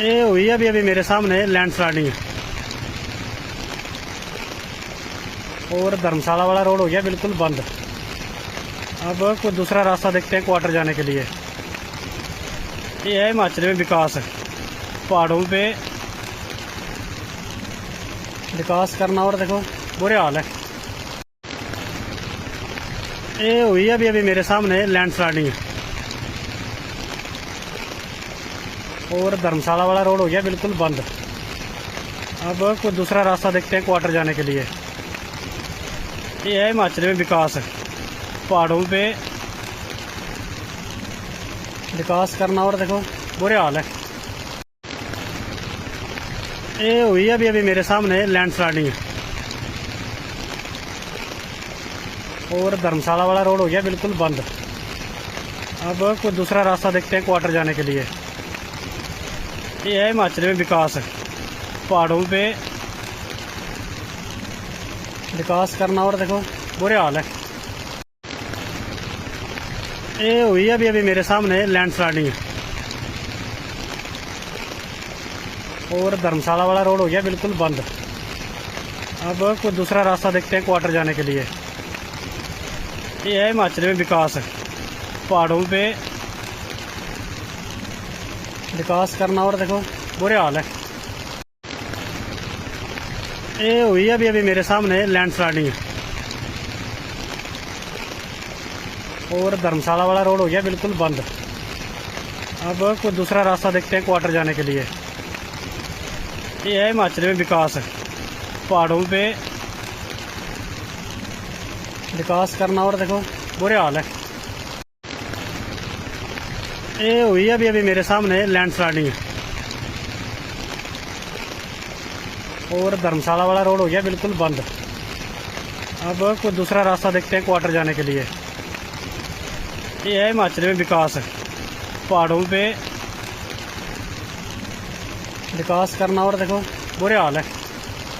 ये हुई अभी अभी मेरे सामने लैंड स्लाइडिंग और धर्मशाला वाला रोड हो गया, बिल्कुल बंद। अब कोई दूसरा रास्ता देखते हैं क्वार्टर जाने के लिए। ये है हिमाचल में विकास। पहाड़ों पे विकास करना, और देखो, बुरे हाल है। ये हुई है अभी अभी मेरे सामने लैंड स्लाइडिंग और धर्मशाला वाला रोड हो गया बिल्कुल बंद। अब कोई दूसरा रास्ता देखते हैं क्वार्टर जाने के लिए। ये है हिमाचल में विकास। पहाड़ों पे विकास करना और देखो, बुरे हाल है। ये हुई अभी अभी मेरे सामने लैंड स्लाइडिंग और धर्मशाला वाला रोड हो गया बिल्कुल बंद। अब कोई दूसरा रास्ता देखते हैं क्वार्टर जाने के लिए। ये है हिमाचल में विकास। पहाड़ों पे विकास करना और देखो, बुरे हाल है। ये हुई अभी अभी मेरे सामने लैंड स्लाइडिंग और धर्मशाला वाला रोड हो गया, बिल्कुल बंद। अब कोई दूसरा रास्ता देखते हैं क्वार्टर जाने के लिए। ये है हिमाचल में विकास। पहाड़ों पे विकास करना और देखो, बुरे हाल है। ये हुई अभी अभी मेरे सामने लैंड स्लाइडिंग और धर्मशाला वाला रोड हो गया, बिल्कुल बंद। अब कोई दूसरा रास्ता देखते हैं क्वार्टर जाने के लिए। ये है हिमाचल में विकास। पहाड़ों पे विकास करना और देखो, बुरे हाल है। ये हुई अभी अभी मेरे सामने लैंड स्लाइडिंग और धर्मशाला वाला रोड हो गया, बिल्कुल बंद। अब कोई दूसरा रास्ता देखते हैं क्वार्टर जाने के लिए। ये है हिमाचल में विकास। पहाड़ों पे विकास करना और देखो, बुरे हाल है।